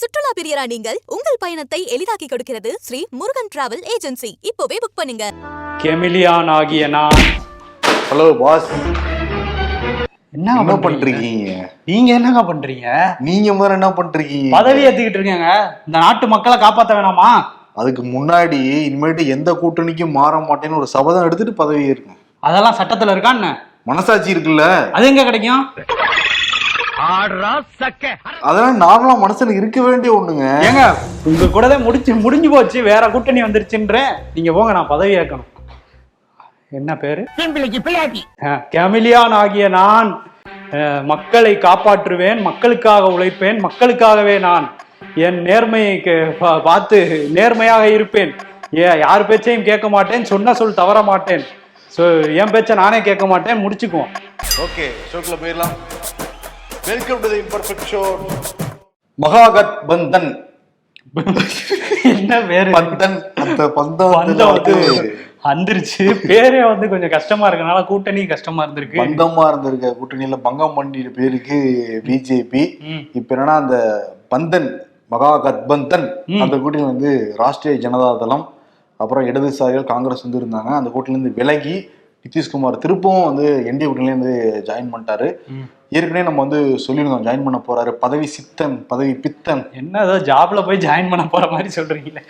சுற்றுலா பிரியரா நீங்கள் உங்கள் பயணத்தை எளிதாக்கி கொடுக்கிறது ஸ்ரீ முருகன் டிராவல் ஏஜென்சி. இப்போவே புக் பண்ணுங்க. கெமிலியான் ஆகிய நான். ஹலோ பாஸ் என்ன பண்றீங்க? நீங்க என்னங்க பண்றீங்க? நீங்க முதல்ல என்ன பண்றீங்க? பதவி ஏத்துக்கிட்டு இருக்கேங்க இந்த நாட்டு மக்களை காப்பாத்த வேணாமா? அதுக்கு முன்னாடி இனிமேட்டு எந்த கூட்டணிக்கும் மாற மாட்டேன்னு ஒரு சபதம் எடுத்துட்டு பதவி ஏறுங்க அதெல்லாம் சட்டத்துல இருக்கா என்ன மனசாட்சி இருக்குல்ல? அது எங்க கிடைக்கும்? அதெல்லாம் நார்மலா மனசுல இருக்க வேண்டிய ஒண்ணுங்க. ஏங்க உங்க கூடவே முடிச்சு முடிஞ்சு போச்சு வேற கூட்டணி வந்துருச்சுன்றேன் நீங்க போங்க நான் பதவி ஏற்கணும். என்ன பேரு? கெமிலியான் ஆகிய நான் மக்களை காப்பாற்றுவேன் மக்களுக்காக உழைப்பேன் மக்களுக்காகவே நான் என் நேர்மையை கே- பா- பார்த்து நேர்மையாக இருப்பேன். ஏ யார் பேச்சையும் கேட்க மாட்டேன் சொன்ன சொல் தவற மாட்டேன். ஸோ என் பேச்சை நானே கேட்க மாட்டேன் முடிச்சுக்குவோம். ஓகே ஷோக்குள்ள போயிடலாம். Welcome to the imperfect show Mahagathbandhan என்ன பேரு? பந்தன் அந்த பந்தம் பந்தம் வந்து வந்து வந்துருச்சு. பேரே வந்து கொஞ்சம் கஷ்டமா இருக்கனால கூட்டணி கஷ்டமா இருந்திருக்கு. பந்தமா இருந்திருக்க. கூட்டணியில பங்கம் பண்ணிட்டு பேருக்கு பிஜேபி. இப்ப என்னன்னா அந்த பந்தன் மகா கத்பந்தன் அந்த கூட்டணி வந்து ராஷ்டிரிய ஜனதா தளம் அப்புறம் இடதுசாரிகள் காங்கிரஸ் வந்து இருந்தாங்க. அந்த கூட்டணில இருந்து விலகி நிதிஷ்குமார் திருப்பவும் வந்து என்டிஏ கூட்டணில இருந்து ஜாயின் பண்ணிட்டாரு. ஏற்கனவே நம்ம வந்து சொல்லியிருந்தோம் ஜாயின் பண்ண போறாரு. பதவி சித்தன் பதவி பித்தன். என்ன ஏதோ ஜாப்ல போய் ஜாயின் பண்ண போற மாதிரி சொல்றீங்களே.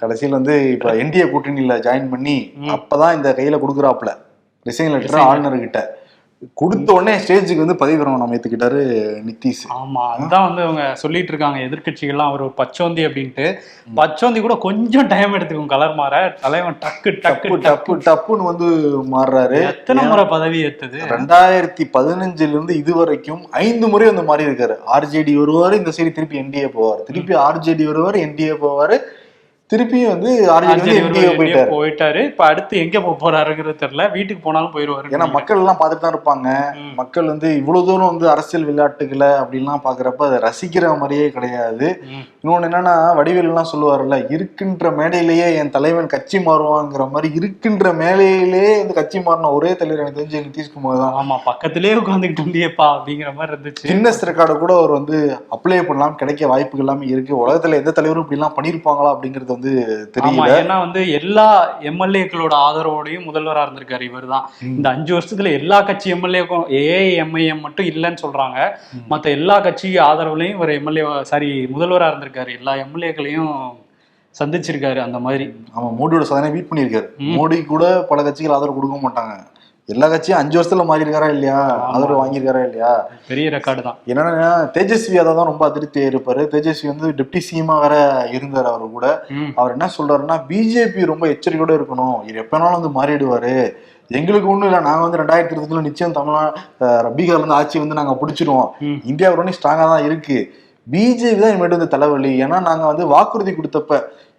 கடைசியில் வந்து இப்ப என்டிஏ கூட்டணியில ஜாயின் பண்ணி அப்பதான் இந்த கையில கொடுக்குறாப்புல. ரிசைன் லெட்டர் ஆளுநர் கிட்ட கொடுத்த உடனே ஸ்டேஜுக்கு வந்து பதவி பிரமாணம் ஏத்துக்கிட்டாரு நிதிஷ் ஆமா அதுதான் வந்து அவங்க சொல்லிட்டு இருக்காங்க எதிர்க்கட்சிகள்லாம் அவர் ஒரு பச்சோந்தி அப்படின்ட்டு. பச்சோந்தி கூட கொஞ்சம் டைம் எடுத்துக்கும் கலர் மாற. தலைவன் டக்கு டக்கு டப்பு டப்பு டப்புன்னு வந்து மாறுறாரு. எத்தனை முறை பதவி ஏத்தது? ரெண்டாயிரத்தி பதினஞ்சுல இருந்து இது வரைக்கும் ஐந்து முறை வந்து மாறி இருக்காரு ஆர்ஜேடி வருவாரு இந்த சைடு திருப்பி என்டிஏ போவார். திருப்பி ஆர்ஜேடி வருவாரு என்டிஏ போவாரு. திருப்பியும் வந்து போயிட்டாரு. போயிட்டாரு. இப்ப அடுத்து எங்க போக போறாருங்கிறது தெரியல. வீட்டுக்கு போனாலும் போயிருவாரு ஏன்னா மக்கள் எல்லாம் பார்த்துட்டு தான் இருப்பாங்க. மக்கள் வந்து இவ்வளவு தூரம் வந்து அரசியல் விளையாட்டுகளை அப்படின்லாம் பாக்குறப்ப அதை ரசிக்கிற மாதிரியே கிடையாது. இன்னொன்னு என்னன்னா வடிவேல் எல்லாம் சொல்லுவாருல்ல இருக்கின்ற மேடையிலேயே என் தலைவன் கட்சி மாறுவாங்கிற மாதிரி இருக்கின்ற மேடையிலேயே வந்து கட்சி மாறின ஒரே தலைவர் எனக்கு தெரிஞ்சு நிதிஷ்குமார் தான். ஆமா பக்கத்திலேயே உட்காந்துக்கிட்டு இருந்தியப்பா அப்படிங்கிற மாதிரி இருந்துச்சு. கின்னஸ் ரெக்கார்டு கூட அவர் வந்து அப்ளை பண்ணலாம் கிடைக்க வாய்ப்புகள் எல்லாமே இருக்கு. உலகத்துல எந்த தலைவரும் இப்படி எல்லாம் பண்ணிருப்பாங்களா அப்படிங்கிறது வந்து தெரியல. ஏன்னா வந்து எல்லா எம்எல்ஏக்களோட ஆதரவோடையும் முதல்வரா இருந்திருக்காரு இவர்தான். இந்த அஞ்சு வருஷத்துல எல்லா கட்சி எம்எல்ஏக்கும் ஏஐஎம்ஐஎம் மட்டும் இல்லைன்னு சொல்றாங்க. மத்த எல்லா கட்சி ஆதரவுலையும் இவர் எம்எல்ஏ சாரி முதல்வரா இருந்திருக்காரு. எல்லா எம்எல்ஏக்களையும் சந்திச்சிருக்காரு அந்த மாதிரி. ஆமா மோடியோட சாதனை வீட் பண்ணியிருக்காரு. மோடி கூட பல கட்சிகள் ஆதரவு கொடுக்க மாட்டாங்க. எல்லா கட்சியும் அஞ்சு வருஷத்துல மாறி இருக்காரா இல்லையா ஆதரவு வாங்கியிருக்காரா இல்லையா? பெரிய ரெக்கார்டு தான். என்னன்னா தேஜஸ்வி யாதவ் தான் ரொம்ப அதிருப்தி இருப்பாரு. தேஜஸ்வி வந்து டெப்டி சிஎம்மா வேற இருந்தார் அவர் கூட. அவர் என்ன சொல்றாருன்னா பிஜேபி ரொம்ப எச்சரிக்கையோட இருக்கணும். இது எப்பனாலும் வந்து மாறிடுவாரு. எங்களுக்கு ஒண்ணும் இல்லை. நாங்க வந்து ரெண்டாயிரத்தி இருபதுல நிச்சயம் தமிழ்நா பீகார்ல இருந்து ஆட்சி வந்து நாங்க பிடிச்சிருவோம். இந்தியா உடனே ஸ்ட்ராங்கா தான் இருக்கு. பிஜேபி தான் இனிமேட்டு வந்து தலைவலி. ஏன்னா நாங்க வந்து வாக்குறுதி கொடுத்தப்ப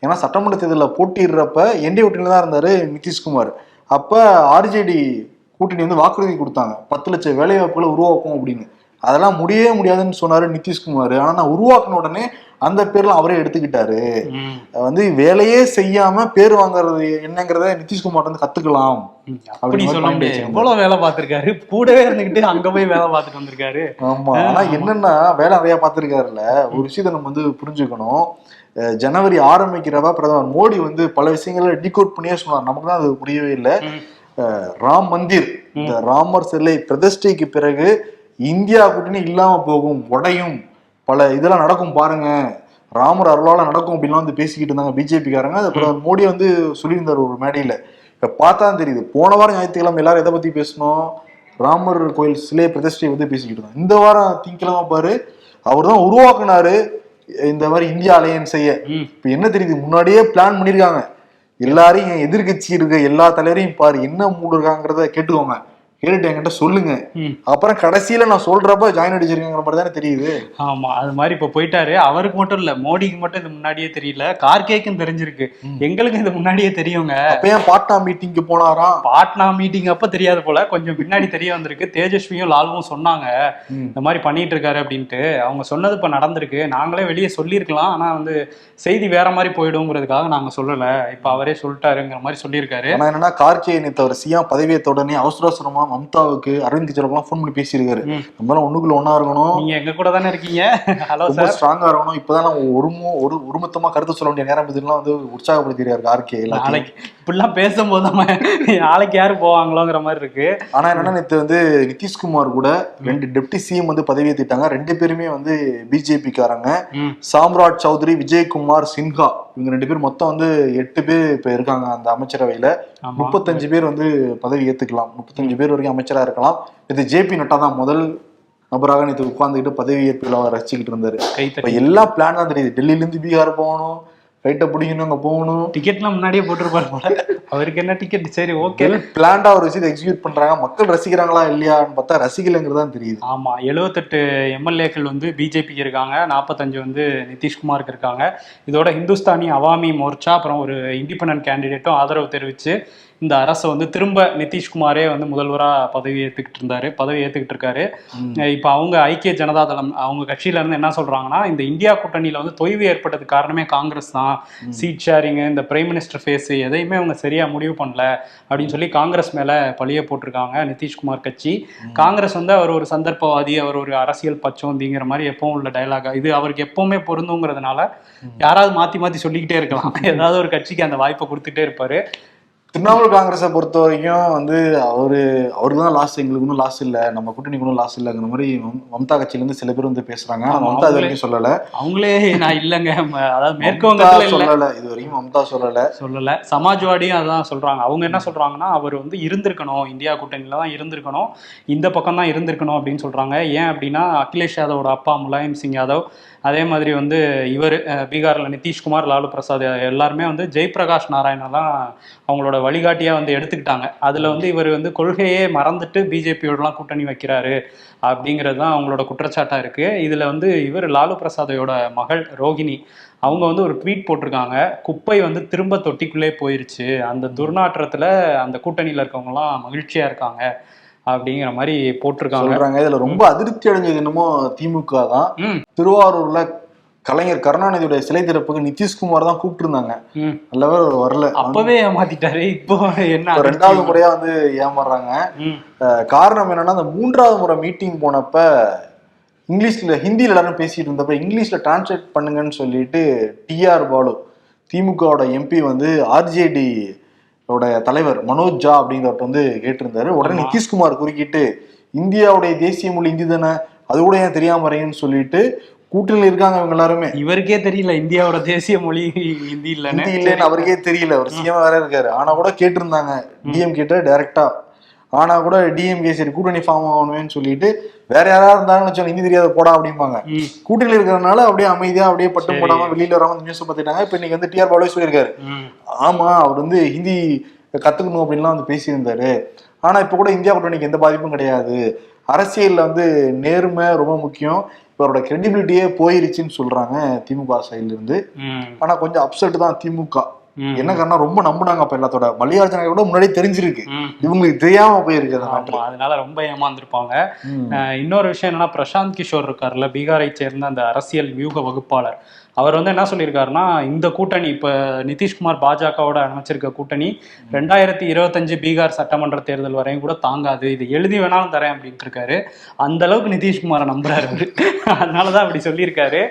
ஏன்னா சட்டமன்ற தேர்தலில் போட்டிடுறப்ப என்டி கூட்டணியில தான் இருந்தாரு நிதிஷ்குமார். அப்ப ஆர்ஜேடி கூட்டணி வந்து வாக்குறுதி கொடுத்தாங்க. பத்து லட்சம் வேலை வாய்ப்புகளை உருவாக்கும் அப்படின்னு. அதெல்லாம் முடியவே முடியாதுன்னு சொன்னாரு நிதிஷ்குமார். ஆனா நான் உருவாக்குன உடனே அந்த பேர்லாம் அவரே எடுத்துக்கிட்டாரு. வந்து வேலையே செய்யாம பேர் வாங்குறது என்னங்கிறத நிதிஷ்குமார் வந்து கத்துக்கலாம். அப்படி சொல்ல முடியாது எவ்வளவு வேலை பார்த்திருக்காரு? கூடவே இருந்துகிட்டு அங்க போய் வேலை பார்த்துட்டு வந்திருக்காரு. ஆமா. ஆனா என்னன்னா வேலை நிறைய பார்த்திருக்காருல்ல. ஒரு விஷயத்த நம்ம வந்து புரிஞ்சுக்கணும். ஜனவரி ஆரம்பிக்கிறப்ப பிரதமர் மோடி வந்து பல விஷயங்களை டிகோட் பண்ணியே சொன்னார். நமக்கு தான் அது புரியவே இல்லை. ராம் மந்திர். இந்த ராமர் சிலை பிரதிஷ்டைக்கு பிறகு இந்தியா கூட்டணி இல்லாம போகும் உடையும் பல இதெல்லாம் நடக்கும் பாருங்க. ராமர் அருளால நடக்கும் அப்படின்லாம் வந்து பேசிக்கிட்டு இருந்தாங்க பிஜேபிக்காரங்க. அது பிரதமர் மோடி வந்து சொல்லியிருந்தார் ஒரு மேடையில. இப்ப பார்த்தா தெரியுது. போன வாரம் ஞாயிற்றுக்கிழமை எல்லாரும் எதை பத்தி பேசணும் ராமர் கோயில் சிலை பிரதிஷ்டை வந்து பேசிக்கிட்டு இருந்தாங்க. இந்த வாரம் திங்கிழமை பாரு அவர் தான் உருவாக்குனாரு இந்த மாதிரி இந்தியா அலையன்ஸ் செய்ய. இப்ப என்ன தெரியுது? முன்னாடியே பிளான் பண்ணிருக்காங்க. எல்லாரையும் என் எதிர்கட்சி இருக்க எல்லா தலைவரையும் பாரு என்ன மூடு இருக்காங்கிறத கேட்டுக்கோங்க. கேட்டுட்டு என்கிட்ட சொல்லுங்க. அப்புறம் கடைசியில நான் சொல்றப்ப ஜாயின் அடிச்சிருக்கேங்கிற மாதிரி தானே தெரியுது. ஆமா அது மாதிரி இப்ப போயிட்டாரு. அவருக்கு மட்டும் இல்ல மோடிக்கு மட்டும் இது முன்னாடியே தெரியல. கார்கேக்கும் தெரிஞ்சிருக்கு. எங்களுக்கு இது முன்னாடியே தெரியுங்க. அப்ப ஏன் பாட்னா மீட்டிங்க்கு போனாராம்? பாட்னா மீட்டிங் அப்ப தெரியாது போல. கொஞ்சம் பின்னாடி தெரிய வந்திருக்கு. தேஜஸ்வியும் லாலுவும் சொன்னாங்க. இந்த மாதிரி பண்ணிட்டு இருக்காரு அப்படின்ட்டு. அவங்க சொன்னது இப்ப நடந்திருக்கு. நாங்களே வெளியே சொல்லியிருக்கலாம். ஆனா வந்து செய்தி வேற மாதிரி போயிடுங்கிறதுக்காக நாங்க சொல்லல. இப்ப அவரே சொல்லிட்டாருங்கிற மாதிரி சொல்லியிருக்காரு. என்னன்னா கார்கே நேத்து அவர் சிஎம் பதவியேற்ற உடனே அவசர அவசரமா மம்தாவுக்கு அரவிந்த் கெஜ்ரிவால் ஃபோன் பண்ணி பேசியிருக்காரு. ம். நம்ம எல்லாம் ஒண்ணுக்குள்ள ஒண்ணா இருக்கணும். நீங்க எங்க கூட தானே இருக்கீங்க? ஹலோ சார் ஸ்ட்ராங்கா இருக்கணும். இப்பதான் நம்ம ஒருமோ ஒரு ஒருமொத்தமா கருத்து சொல்ல வேண்டிய நேரம் இதெல்லாம் வந்து உற்சாகப்படுத்திருக்காரு ஆர்கே நாளைக்கு இப்படிலாம் பேசும்போது நம்ம நாளைக்கு யாரு போவாங்களோங்கிற மாதிரி இருக்கு. ஆனா என்னன்னா நேத்து வந்து நிதிஷ்குமார் கூட ரெண்டு டெப்டி சிஎம் வந்து பதவி ஏத்திட்டாங்க. ரெண்டு பேருமே வந்து பிஜேபி காரங்க ம். சாம்ராட் சௌத்ரி விஜயகுமார் சின்ஹா இவங்க ரெண்டு பேர் மொத்தம் வந்து எட்டு பேர் இப்ப இருக்காங்க அந்த அமைச்சரவையில. முப்பத்தஞ்சு பேர் வந்து பதவி ஏத்துக்கலாம். முப்பத்தஞ்சு பேர் வரைக்கும் அமைச்சரா இருக்கலாம். இது ஜேபி நட்டா தான் முதல் நபராக நேற்று உட்கார்ந்துக்கிட்டு பதவி ஏற்பு விழாவை ரசிச்சுக்கிட்டு இருந்தாரு. எல்லா பிளான் தான் தெரியுது. டெல்லியில இருந்து பீகார் போகணும் ஃபிளைட்டை பிடிக்கணும் அங்க போகணும். டிக்கெட்லாம் முன்னாடியே போட்டிருப்பாரு போல. அவருக்கு என்ன டிக்கெட் சரி ஓகே பிளான்டா ஒரு விஷயத்தை எக்ஸிக்யூட் பண்றாங்க. மக்கள் ரசிக்கிறாங்களா இல்லையான்னு பார்த்தா ரசிக்கலைங்கிறது தான் தெரியுது. ஆமா எழுவத்தெட்டு எம்எல்ஏக்கள் வந்து பிஜேபிக்கு இருக்காங்க. நாற்பத்தஞ்சு வந்து நிதிஷ்குமாருக்கு இருக்காங்க. இதோட ஹிந்துஸ்தானி அவாமி மோர்ச்சா அப்புறம் ஒரு இண்டிபெண்டன்ட் கேண்டிடேட்டும் ஆதரவு தெரிவிச்சு இந்த அரசை வந்து திரும்ப நிதிஷ்குமாரே வந்து முதல்வராக பதவி ஏற்றுக்கிட்டு இருந்தாரு. பதவி ஏற்றுக்கிட்டு இருக்காரு. இப்போ அவங்க ஐக்கிய ஜனதா தளம் அவங்க கட்சியில இருந்து என்ன சொல்றாங்கன்னா இந்த இந்தியா கூட்டணியில வந்து தொய்வு ஏற்பட்டதுக்கு காரணமே காங்கிரஸ் தான். சீட் ஷேரிங் இந்த பிரைம் மினிஸ்டர் ஃபேஸ் எதையுமே அவங்க சரியா முடிவு பண்ணல அப்படின்னு சொல்லி காங்கிரஸ் மேல பழிய போட்டிருக்காங்க நிதிஷ்குமார் கட்சி. காங்கிரஸ் வந்து அவர் ஒரு சந்தர்ப்பவாதி அவர் ஒரு அரசியல் பச்சோந்திங்கிற மாதிரி எப்பவும் உள்ள டயலாக் இது அவருக்கு எப்பவுமே பொருந்துங்கிறதுனால யாராவது மாத்தி மாத்தி சொல்லிக்கிட்டே இருக்கலாம். ஏதாவது ஒரு கட்சிக்கு அந்த வாய்ப்பை கொடுத்துட்டே இருப்பாரு. திரிணாமுல் காங்கிரஸை பொறுத்த வரைக்கும் வந்து அவரு அவருக்கு தான் லாஸ் எங்களுக்கு ஒன்றும் லாஸ் இல்ல. நம்ம கூட்டணிக்கு ஒன்றும் லாஸ் இல்லைங்கிற மாதிரி மம்- மம்தா கட்சியில இருந்து சில பேர் வந்து பேசுறாங்க. மம்தா இது வரைக்கும் சொல்லல. அவங்களே நான் இல்லைங்க. அதாவது இல்ல. சொல்லல. இது வரைக்கும் மம்தா சொல்லல. சொல்லல. சமாஜ்வாடியும் அதான் சொல்றாங்க. அவங்க என்ன சொல்றாங்கன்னா அவர் வந்து இருந்திருக்கணும். இந்தியா கூட்டணியில தான் இருந்திருக்கணும். இந்த பக்கம் தான் இருந்திருக்கணும் அப்படின்னு சொல்றாங்க. ஏன் அப்படின்னா அகிலேஷ் யாதவோட அப்பா முலாயம் சிங் யாதவ் அதே மாதிரி வந்து இவர் பீகார்ல நிதிஷ்குமார் லாலு பிரசாத் எல்லாருமே வந்து ஜெயபிரகாஷ் நாராயணா தான் அவங்களோட வழிகாட்டியா வந்து எடுத்துக்கிட்டாங்க. அதுல வந்து இவர் வந்து கொள்கையே மறந்துட்டு பிஜேபியோடலாம் கூட்டணி வைக்கிறாரு அப்படிங்கிறது தான் அவங்களோட குற்றச்சாட்டா இருக்கு. இதுல வந்து இவர் லாலு பிரசாதோட மகள் ரோகிணி அவங்க வந்து ஒரு ட்வீட் போட்டிருக்காங்க. குப்பை வந்து திரும்ப தொட்டிக்குள்ளே போயிருச்சு. அந்த துர்நாற்றத்துல அந்த கூட்டணியில இருக்கவங்கலாம் மகிழ்ச்சியா இருக்காங்க அப்படிங்கிற மாதிரி போட்டிருக்காங்க. இதுல ரொம்ப அதிருப்தி அடைஞ்சது என்னமோ திமுக தான். திருவாரூர்ல கலைஞர் கருணாநிதியுடைய சிலை திறப்புக்கு நிதிஷ்குமார் தான் கூப்பிட்டு இருந்தாங்க வரல. அப்பவே ஏமாத்திட்டாரு. இப்போ என்ன? ரெண்டாவது முறையா வந்து ஏமாறுறாங்க காரணம் என்னன்னா அந்த மூன்றாவது முறை மீட்டிங் போனப்ப இங்கிலீஷ்ல ஹிந்தியில எல்லாரும் பேசிட்டு இருந்தப்ப இங்கிலீஷ்ல டிரான்ஸ்லேட் பண்ணுங்கன்னு சொல்லிட்டு டிஆர் பாலு திமுகவோட எம்பி வந்து ஆர்ஜேடி தலைவர் மனோஜ் ஜா அப்படிங்கிறவர் வந்து கேட்டிருந்தாரு. உடனே. நிதிஷ்குமார் குறுக்கிட்டு இந்தியாவுடைய தேசிய மொழி இந்தி தானே? அது கூட ஏன் தெரியாம வரீங்கன்னு சொல்லிட்டு கூட்டணியில் இருக்காங்க இவங்க எல்லாருமே. இவருக்கே தெரியல இந்தியாவோட தேசிய மொழி ஹிந்தி இல்லைன்னு. இல்லைன்னு அவருக்கே தெரியல. அவர் சிஎம் வேற இருக்காரு. ஆனா கூட கேட்டிருந்தாங்க. டிஎம் கிட்ட டைரக்டா ஆனா கூட டிஎம்கே சரி கூட்டணி ஃபார்ம் ஆகணும்னு சொல்லிட்டு வேற யாராவது இருந்தாங்கன்னு வச்சோம் ஹிந்தி தெரியாத போடா அப்படிம்பாங்க. கூட்டணியில் இருக்கிறதுனால அப்படியே அமைதியா அப்படியே பட்டும் சரி. போடாம வெளியில வராம நியூஸ் பார்த்துட்டாங்க இப்ப இன்னைக்கு வந்து டிஆர் பாலு சொல்லியிருக்காரு. ஆமா அவர் வந்து ஹிந்தி கத்துக்கணும் அப்படின்லாம் வந்து பேசியிருந்தாரு. ஆனா இப்ப கூட இந்தியா கூட்டணிக்கு எந்த பாதிப்பும் கிடையாது. அரசியல்ல வந்து நேர்மை ரொம்ப முக்கியம். இப்ப அவரோட கிரெடிபிலிட்டியே போயிருச்சுன்னு சொல்றாங்க திமுக சைடுல இருந்து. ம், ஆனா கொஞ்சம் அப்செட் தான் திமுக. என்ன காரணம் ரொம்ப நம்புனாங்க அப்ப எல்லாத்தோட. மல்லிகார்ஜுன கூட முன்னாடியே தெரிஞ்சிருக்கு. இவங்களுக்கு தெரியாம போயிருக்கு அதனால ரொம்ப ஏமாந்துருப்பாங்க. இன்னொரு விஷயம் என்னன்னா பிரசாந்த் கிஷோர் இருக்கார்ல பீகாரை சேர்ந்த அந்த அரசியல் வியூக வகுப்பாளர். அவர் வந்து என்ன சொல்லியிருக்காருன்னா இந்த கூட்டணி இப்ப நிதிஷ்குமார் பாஜகவோட அமைச்சிருக்க கூட்டணி ரெண்டாயிரத்தி இருபத்தஞ்சு பீகார் சட்டமன்ற தேர்தல் வரையும் கூட தாங்காது. இது எழுதி வேணாலும் தரேன் அப்படின்ட்டு இருக்காரு. அந்த அளவுக்கு நிதிஷ்குமாரை நம்புறாரு அவரு. அதனாலதான் அப்படி சொல்லியிருக்காரு.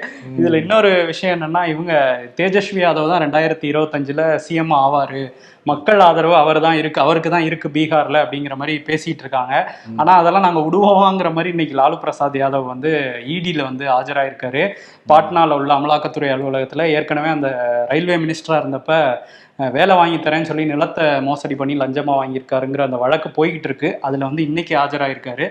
இதுல இன்னொரு விஷயம் என்னன்னா இவங்க தேஜஸ்வி யாதவ் தான் ரெண்டாயிரத்தி இருபத்தஞ்சுல சிஎம் ஆவாரு. மக்கள் ஆதரவு அவர் தான் இருக்கு அவருக்கு தான் இருக்கு பீகார்ல அப்படிங்கிற மாதிரி பேசிட்டு இருக்காங்க. ஆனா அதெல்லாம் நாங்க விடுவோங்கிற மாதிரி இன்னைக்கு லாலு பிரசாத் யாதவ் வந்து இடியில வந்து ஆஜராயிருக்காரு. பாட்னால உள்ள அமலாக்கத்துறை அலுவலகத்துல ஏற்கனவே அந்த ரயில்வே மினிஸ்டரா இருந்தப்ப வேலை வாங்கி தரேன்னு சொல்லி நிலத்தை மோசடி பண்ணி லஞ்சமா வாங்கியிருக்காருங்கிற அந்த வழக்கு போய்கிட்டு இருக்கு. அதுல வந்து இன்னைக்கு ஆஜராயிருக்காரு.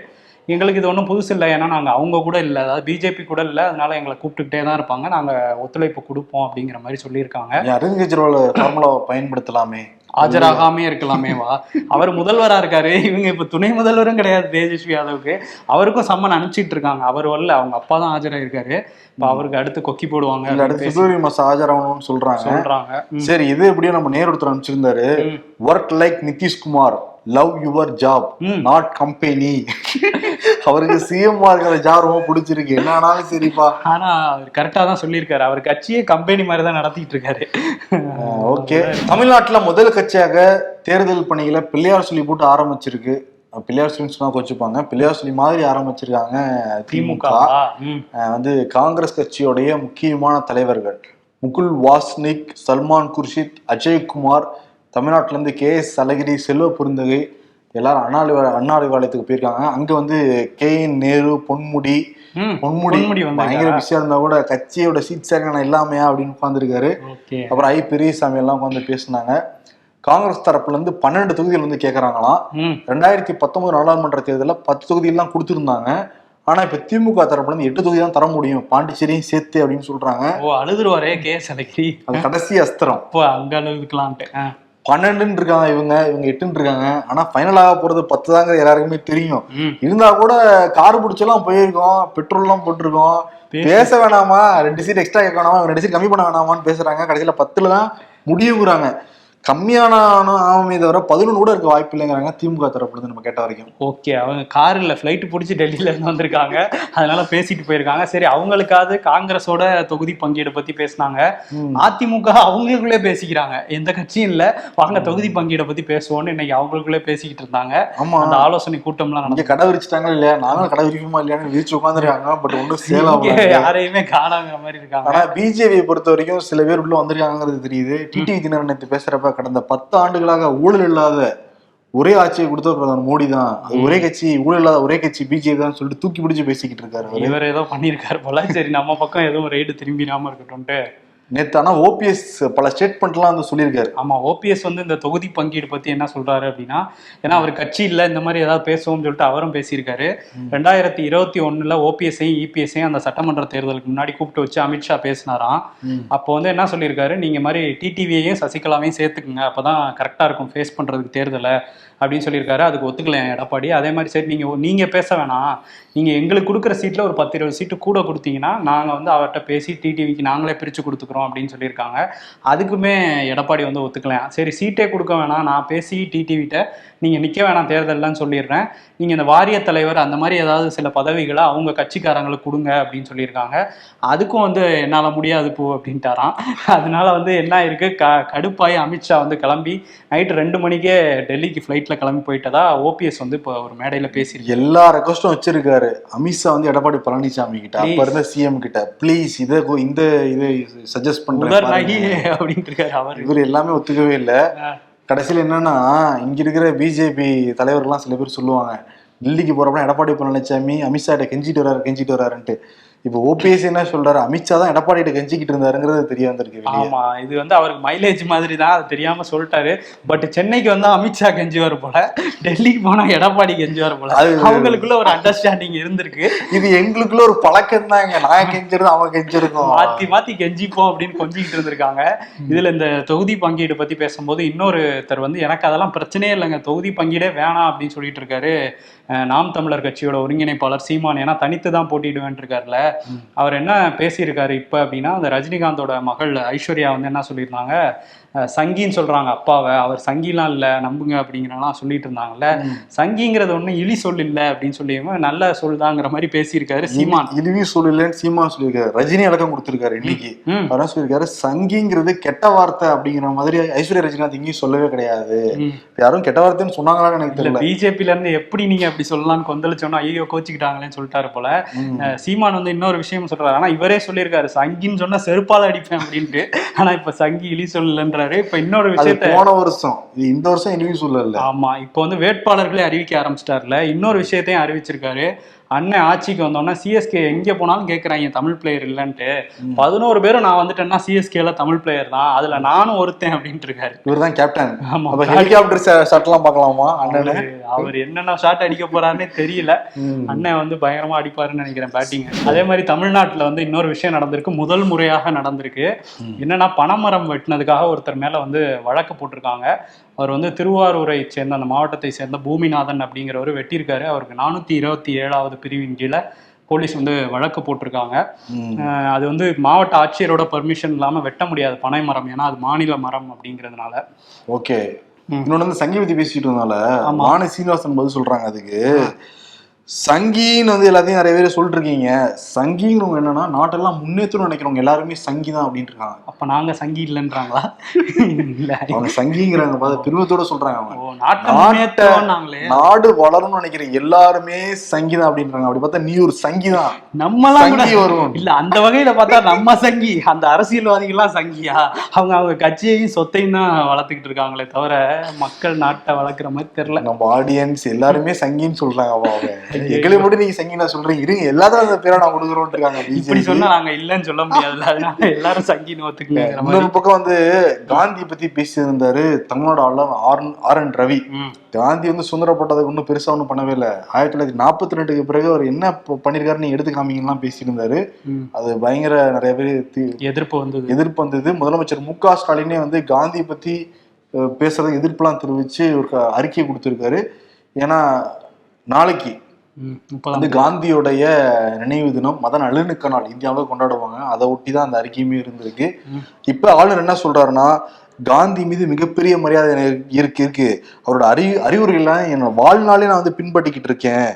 எங்களுக்கு இது ஒன்றும் புதுசு இல்லை. ஏன்னா நாங்கள் அவங்க கூட இல்லை. அதாவது பிஜேபி கூட இல்லை. அதனால எங்களை கூப்பிட்டுக்கிட்டே தான் இருப்பாங்க. நாங்கள் ஒத்துழைப்பு கொடுப்போம் அப்படிங்கிற மாதிரி சொல்லியிருக்காங்க. அரவிந்த் கெஜ்ரிவால் ஃபார்முலாவை பயன்படுத்தலாமே. ஆஜராகாமே இருக்கலாமே வா. அவர் முதல்வரா இருக்காரு. இவங்க இப்ப துணை முதல்வரும் கிடையாது தேஜஸ்வி யாதவுக்கு. அவருக்கும் சம்மன் அனுப்பிச்சிட்டு இருக்காங்க. அவர் வரல. அவங்க அப்பா தான் ஆஜராயிருக்காரு. இப்ப அவருக்கு அடுத்து கொக்கி போடுவாங்க. பிப்ரவரி மாசம் ஆஜராகணும்னு சொல்றாங்க. சொல்றாங்க. சரி இது எப்படியோ நம்ம நேர் ஒருத்தர் அனுப்பிச்சிருந்தாரு work like Nitish Kumar. Love your job. Not company அவருக்கு சிஎம் இருக்கிற ஜாப் ரொம்ப பிடிச்சிருக்கு. என்ன ஆனாலும் சரிப்பா. ஆனா அவர் கரெக்டா தான் சொல்லியிருக்காரு. அவர் கட்சியே கம்பெனி மாதிரி தான் நடத்திட்டு இருக்காரு. ஓகே தமிழ்நாட்டுல முதல் கட்சியாக தேர்தல் பணிகளை பிள்ளையார் சொல்லி போட்டு ஆரம்பிச்சிருக்கு. பிள்ளையார் சொல்லி சொன்னா கோச்சுப்பாங்க. பிள்ளையார் சொல்லி மாதிரி ஆரம்பிச்சிருக்காங்க திமுக. வந்து காங்கிரஸ் கட்சியோடைய முக்கியமான தலைவர்கள். முகுல் வாஸ்னிக் சல்மான் குர்ஷித் அஜய்குமார் தமிழ்நாட்டுல இருந்து கே எஸ் அழகிரி செல்வ பெருந்தகை. எல்லாரும் அண்ணா அறிவா- அண்ணா அறிவாலயத்துக்கு போயிருக்காங்க. அங்க வந்து கே என் நேரு பொன்முடி பொன்முடி? பயங்கர பிஸியா இருந்தா கூட கட்சியோட சீட் சேரணும் இல்லாமையா அப்படின்னு உட்காந்துருக்காரு அப்புறம் ஐ பெரியசாமி எல்லாம் உட்காந்து பேசினாங்க. காங்கிரஸ் தரப்புல இருந்து பன்னெண்டு தொகுதிகள் வந்து கேக்குறாங்களாம். ம். ரெண்டாயிரத்தி பத்தொன்பது நாடாளுமன்ற தேர்தலில் பத்து தொகுதியெல்லாம் கொடுத்துருந்தாங்க. ஆனா இப்ப திமுக தரப்புல இருந்து எட்டு தொகுதி தான் தர முடியும். பாண்டிச்சேரியும் சேர்த்து அப்படின்னு சொல்றாங்க. ஓ அழுதுருவாரே கே சலகிரி அது கடைசி அஸ்திரம். அங்க அழுதுக்கலான்ட்டு. பன்னெண்டுன்னு இருக்காங்க இவங்க இவங்க எட்டுன்னு இருக்காங்க ஆனா ஃபைனல் ஆக போறது பத்து தாங்கிறது எல்லாருக்குமே தெரியும். இருந்தா கூட கார் பிடிச்செல்லாம் போயிருக்கோம் பெட்ரோல் எல்லாம் போட்டிருக்கோம். பேசி- வேணாமா? ரெண்டு சீட் எக்ஸ்ட்ரா கேட்க வேணாமா ரெண்டு சீட் கம்மி பண்ண வேணாமான்னு பேசுறாங்க. கடைசியில பத்துல தான் முடிவுறாங்க கம்மியான ஆகுமே தவிர பதினொன்று கூட இருக்க வாய்ப்பு இல்லைங்கிறாங்க திமுக தரப்புல இருந்து நம்ம கேட்ட வரைக்கும். ஓகே அவங்க கார்ல ஃப்ளைட் பிடிச்சி டெல்லியில இருந்து வந்திருக்காங்க. அதனால பேசிட்டு போயிருக்காங்க. சரி அவங்களுக்காவது காங்கிரஸோட தொகுதி பங்கீடு பத்தி பேசினாங்க. அதிமுக அவங்களுக்குள்ளே பேசிக்கிறாங்க. எந்த கட்சியும் இல்ல. வாங்க தொகுதி பங்கீடை பத்தி பேசுவோம்னு இன்னைக்கு அவங்களுக்குள்ளே பேசிக்கிட்டு இருந்தாங்க. ஆமா. அந்த ஆலோசனை கூட்டம்லாம் நடந்து கடை விரிச்சிட்டாங்க இல்லையா? நாங்களும் கடை விரிக்குமா இல்லையான்னு விரிச்சு உட்காந்துருக்காங்க பட் ஒன்றும் சேலம் யாரையுமே காணாங்கிற மாதிரி இருக்காங்க. ஆனா பிஜேபியை பொறுத்த வரைக்கும் சில பேர் உள்ள வந்திருக்காங்கிறது தெரியுது. டிடிவி தினகரன் நேத்து கடந்த பத்து ஆண்டுகளாக ஊழல் இல்லாத ஒரே ஆட்சியை கொடுத்த பிரதமர் மோடி தான். ஒரே கட்சி ஊழல் இல்லாத ஒரே கட்சி பிஜேபி தான் சொல்லிட்டு தூக்கி பிடிச்சு பேசிக்கிட்டு இருக்காரு. இவர் ஏதோ பண்ணியிருக்காரு போல. சரி நம்ம பக்கம் எதுவும் ரைடு திரும்பிடாம இருக்கட்டும்ட்டு. நேத்து ஆனா ஓபிஎஸ் பல ஸ்டேட்மெண்ட்லாம் வந்து சொல்லியிருக்காரு. ஆமா ஓபிஎஸ் வந்து இந்த தொகுதி பங்கீடு பத்தி என்ன சொல்றாரு அப்படின்னா ஏன்னா அவர் கட்சி இல்ல இந்த மாதிரி ஏதாவது பேசுவோம்னு சொல்லிட்டு அவரும் பேசியிருக்காரு. ரெண்டாயிரத்தி இருபத்தி ஒண்ணுல ஓபிஎஸ்ஐயும் இபிஎஸ்ஐயும் அந்த சட்டமன்ற தேர்தலுக்கு முன்னாடி கூப்பிட்டு வச்சு அமித்ஷா பேசினாராம். அப்போ வந்து என்ன சொல்லியிருக்காரு? நீங்க மாதிரி டிடிவியையும் சசிகலாவையும் சேர்த்துக்குங்க. அப்பதான் கரெக்டா இருக்கும் ஃபேஸ் பண்றதுக்கு தேர்தலை. அப்படின்னு சொல்லியிருக்காரு. அதுக்கு ஒத்துக்கல எடப்பாடி. அதே மாதிரி சரி நீங்கள் நீங்கள் பேச வேணாம். நீங்கள் எங்களுக்கு கொடுக்குற சீட்டில் ஒரு பத்து இருபது சீட்டு கூட கொடுத்தீங்கன்னா நாங்கள் வந்து அவர்கிட்ட பேசி டிடிவிக்கு நாங்களே பிரித்து கொடுத்துக்குறோம் அப்படின்னு சொல்லியிருக்காங்க. அதுக்குமே எடப்பாடி வந்து ஒத்துக்கலாம் சரி சீட்டே கொடுக்க வேணாம். நான் பேசி டிடிவிட்ட நீங்க நிக்க வேணாம் தேர்தல்லாம் சொல்லிடுறேன். நீங்க இந்த வாரிய தலைவர் அந்த மாதிரி ஏதாவது சில பதவிகளை அவங்க கட்சிக்காரங்களுக்கு கொடுங்க அப்படின்னு சொல்லியிருக்காங்க. அதுக்கும் வந்து என்னால முடியாது போ அப்படின்ட்டாராம். அதனால வந்து என்ன இருக்கு க கடுப்பாய் அமித்ஷா வந்து கிளம்பி நைட்டு ரெண்டு மணிக்கே டெல்லிக்கு ஃப்ளைட்ல கிளம்பி போயிட்டதா ஓபிஎஸ் வந்து இப்போ ஒரு மேடையில பேசியிருக்காரு எல்லா ரெக்வஸ்டும் வச்சிருக்காரு. அமித்ஷா வந்து எடப்பாடி பழனிசாமி கிட்ட அப்ப. இருந்த சிஎம் கிட்ட. ப்ளீஸ் இதை இந்த இதை சஜஸ்ட் பண்றேன் அப்படின்ட்டு இருக்காரு அவரு. இவர் எல்லாமே ஒத்துக்கவே இல்ல. கடைசியில் என்னன்னா இங்க இருக்கிற பிஜேபி தலைவர்கள்லாம் சில பேர் சொல்லுவாங்க டெல்லிக்கு போறப்ப எடப்பாடி பழனிசாமி அமித்ஷா கிட்ட கெஞ்சிட்டு வராரு கெஞ்சிட்டு வராருன்ட்டு இப்போ ஓபிஎஸ் என்ன சொல்றாரு? அமித்ஷா தான் எடப்பாடி கிட்ட கெஞ்சிக்கிட்டு இருந்தாருங்கிறது தெரிய வந்திருக்கு ஆமா இது வந்து அவருக்கு மைலேஜ் மாதிரி தான் அது தெரியாம சொல்லிட்டாரு. பட் சென்னைக்கு வந்தா அமித்ஷா கெஞ்சுவார் போல டெல்லிக்கு போனா எடப்பாடி கெஞ்சுவார் போல. அது- அவங்களுக்குள்ள ஒரு அண்டர்ஸ்டாண்டிங் இருந்திருக்கு. இது எங்களுக்குள்ள ஒரு பழக்கம் தாங்க நான் கெஞ்சிருந்தோம் அவன் கெஞ்சிருக்கோம். மாத்தி மாத்தி கெஞ்சிப்போம் அப்படின்னு கொஞ்சிக்கிட்டு இருந்திருக்காங்க. இதுல இந்த தொகுதி பங்கீடு பத்தி பேசும்போது இன்னொருத்தர் வந்து எனக்கு அதெல்லாம் பிரச்சனையே இல்லைங்க. தொகுதி பங்கீடே வேணாம் அப்படின்னு சொல்லிட்டு இருக்காரு. நாம் தமிழர் கட்சியோட ஒருங்கிணைப்பாளர் சீமான். ஏன்னா தனித்து தான் போட்டிடுவேன் இருக்காருல. அவர் என்ன பேசியிருக்காரு இப்ப அப்படின்னா அந்த ரஜினிகாந்தோட மகள் ஐஸ்வர்யா வந்து என்ன சொல்லியிருந்தாங்க? சங்கின்னு சொல்றாங்க அப்பாவை. அவர் சங்கிலாம் இல்ல நம்புங்க அப்படிங்கிறலாம் சொல்லிட்டு இருந்தாங்கல்ல. சங்கிங்கிறது ஒண்ணு இழி சொல் இல்ல அப்படின்னு சொல்லி நல்ல சொல்தாங்கிற மாதிரி பேசியிருக்காரு சீமான். இழிவி சொல்லலன்னு சீமான் சொல்லியிருக்காரு. ரஜினி அடக்கம் கொடுத்திருக்காரு இன்னைக்கு. என்ன சொல்லியிருக்காரு? சங்கிங்கிறது கெட்ட வார்த்தை அப்படிங்கிற மாதிரி ஐஸ்வர்யா ரஜினிகாந்த் இங்கேயும் சொல்லவே கிடையாது. யாரும் கெட்ட வார்த்தைன்னு சொன்னாங்களான்னு எனக்கு தெரியல. பிஜேபில இருந்து எப்படி நீங்க அப்படி சொல்லலாம்னு கொந்தளிச்சோன்னா ஐயோ கோச்சிக்கிட்டாங்களேன்னு சொல்லிட்டாரு போல. சீமான் வந்து இன்னொரு விஷயம் சொல்றாரு. ஆனா இவரே சொல்லியிருக்காரு சங்கின்னு சொன்னா செருப்பால அடிப்பேன் அப்படின்ட்டு. ஆனா இப்ப சங்கி இழி சொல்லலன்றாரு. இப்ப இன்னொரு விஷயத்த போன வருஷம். இது இந்த வருஷம் இழிவு சொல்லல. ஆமா இப்போ வந்து வேட்பாளர்களே அறிவிக்க ஆரம்பிச்சிட்டாருல. இன்னொரு விஷயத்தையும் அறிவிச்சிருக்காரு. அண்ணன் ஆட்சிக்கு வந்தோன்னா சிஎஸ்கே எங்க போனாலும் கேக்குறாங்க தமிழ் பிளேயர் இல்லன்ட்டு. பதினோரு பேரும் நான் வந்துட்டேன்னா சிஎஸ்கேல தமிழ் பிளேயர் தான். அதுல நானும் ஒருத்தன் அப்படின்ட்டு இருக்காரு. இவர் தான் கேப்டன் ஆமா. ஹெலிகாப்டர் ஷாட் எல்லாம் பார்க்கலாமா அண்ணனு? அவரு- என்னென்ன ஷாட் அடிக்க போறாருன்னே தெரியல. அண்ணன் வந்து பயங்கரமா அடிப்பாருன்னு நினைக்கிறேன் பேட்டிங் அதே மாதிரி தமிழ்நாட்டுல வந்து இன்னொரு விஷயம் நடந்திருக்கு. முதல் முறையாக நடந்திருக்கு. என்னன்னா பனைமரம் வெட்டினதுக்காக ஒருத்தர் மேல வந்து வழக்கு போட்டிருக்காங்க. அவர் வந்து திருவாரூரை சேர்ந்த அந்த மாவட்டத்தை சேர்ந்த பூமிநாதன் அப்படிங்கிறவர் வெட்டியிருக்காரு. அவருக்கு நானூத்தி இருபத்தி ஏழாவது பிரிவின் கீழே போலீஸ் வந்து வழக்கு போட்டிருக்காங்க. அது வந்து மாவட்ட ஆட்சியரோட பர்மிஷன் இல்லாம வெட்ட முடியாது பனை மரம். ஏன்னா அது மாநில மரம் அப்படிங்கிறதுனால. ஓகே. ம். இன்னொன்னு வந்து சங்கீதி பேசிட்டு இருந்தால ஆமா. மானி சீனிவாசன் பதில் சொல்றாங்க அதுக்கு. சங்கின்னு வந்து எல்லாத்தையும் நிறைய பேர் சொல்லிட்டு இருக்கீங்க சங்கிங்கிறவங்க என்னன்னா நாட்டெல்லாம் முன்னேற்றணும்னு நினைக்கிறவங்க எல்லாருமே சங்கி தான் அப்படின்ட்டு இருக்காங்க. அப்ப நாங்க சங்கி இல்லைன்றாங்களா? இல்ல. அவங்க சங்கிங்கிறாங்க பார்த்து பெருமிதத்தோட சொல்றாங்க அவங்க. நாடு வளரணும்னு நினைக்கிற எல்லாருமே சங்கி தான் அப்படின்றாங்க. அப்படி பார்த்தா நீ ஒரு சங்கி தான். சங்கி வரும் இல்ல அந்த வகையில பார்த்தா நம்ம சங்கி. அந்த அரசியல்வாதிகள்லாம் சங்கியா? அவங்க அவங்க கட்சியையும் சொத்தையும் தான் வளர்த்துக்கிட்டு இருக்காங்களே தவிர மக்கள் நாட்டை வளர்க்குற மாதிரி தெரியல. நம்ம ஆடியன்ஸ் எல்லாருமே சங்கின்னு சொல்றாங்க அவ அவங்க எங்களை மட்டும் நீங்க சங்கினா சொல்றீங்க. இருங்க எல்லாத்தையும் அந்த பேரை நான் கொடுக்குறோம் இருக்காங்க இப்படி. சொன்னா நாங்க இல்லைன்னு சொல்ல அதனால எல்லாரும் சங்கின்னு மாதிரி இன்னொரு பக்கம் வந்து காந்தி பத்தி பேசியிருந்தாரு தமிழ்நாடு ஆளுநர் R R N Ravi. Gandhi வந்து சுதந்திரப்பட்டதுக்கு ஒன்றும் பெருசா ஒன்றும் பண்ணவே இல்லை. ஆயிரத்தி தொள்ளாயிரத்தி நாற்பத்தி ரெண்டுக்கு பிறகு அவர் என்ன ப- பண்ணிருக்காருன்னு நீங்க எடுத்து காமிங்கலாம் பேசியிருந்தாரு. அது பயங்கர நிறைய பேர் எதிர்ப்பு வந்தது. எதிர்ப்பு வந்தது. முதலமைச்சர் மு க ஸ்டாலினே வந்து காந்தி பத்தி அஹ், பேசுறதுக்கு எதிர்ப்புலாம் தெரிவிச்சு ஒரு அறிக்கை கொடுத்திருக்காரு. ஏன்னா நாளைக்கு வந்து காந்தியோடைய நினைவு தினம் மத நல்லிணக்க நாள். இந்தியாவில் கொண்டாடுவாங்க. அதை ஒட்டி தான் அந்த அறிக்கையுமே இருந்திருக்கு. இப்ப ஆளுநர் என்ன சொல்றாருன்னா காந்தி மீது மிகப்பெரிய மரியாதை எனக்கு இருக்கு இருக்கு. அவரோட அறி அறிவுரைகள்லாம் என்னோட வாழ்நாளே நான் வந்து பின்பற்றிக்கிட்டு இருக்கேன்.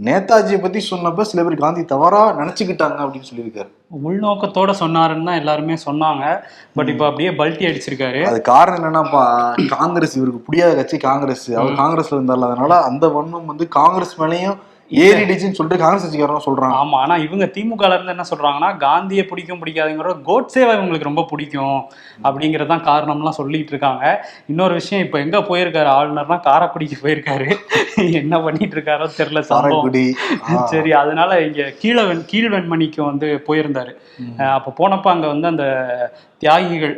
நேதாஜியை பத்தி சொன்னப்ப சில பேர் காந்தி தவறா நினைச்சுக்கிட்டாங்க அப்படின்னு சொல்லியிருக்காரு. உள்நோக்கத்தோட சொன்னாருன்னு தான் எல்லாருமே சொன்னாங்க. பட் இப்போ அப்படியே பல்ட்டி அடிச்சிருக்காரு. அது காரணம் என்னன்னாப்பா காங்கிரஸ் இவருக்கு பிடிக்காத கட்சி காங்கிரஸ். அவர் காங்கிரஸ்ல இருந்தார்ல அதனால அந்த வன்மம் வந்து காங்கிரஸ் மேலேயும் ஏறிடுச்சுன்னு சொல்லிட்டு காங்கிரஸ் கட்சிக்காரங்க சொல்றாங்க. ஆமா ஆனா இவங்க திமுக இருந்து என்ன சொல்றாங்கன்னா காந்தியை பிடிக்கும் பிடிக்காதுங்கிற கோட்சேவை இவங்களுக்கு ரொம்ப பிடிக்கும் அப்படிங்கறதான் காரணம்லாம் சொல்லிட்டு இருக்காங்க. இன்னொரு விஷயம் இப்போ எங்க போயிருக்காரு ஆளுநர்னா காரைக்குடிக்கு போயிருக்காரு. என்ன பண்ணிட்டு இருக்காரோ தெரியல காரைக்குடி. சரி அதனால இங்க கீழவன் கீழ்வெண்மணிக்கு வந்து போயிருந்தாரு. அப்போ போனப்ப அங்க வந்து அந்த தியாகிகள்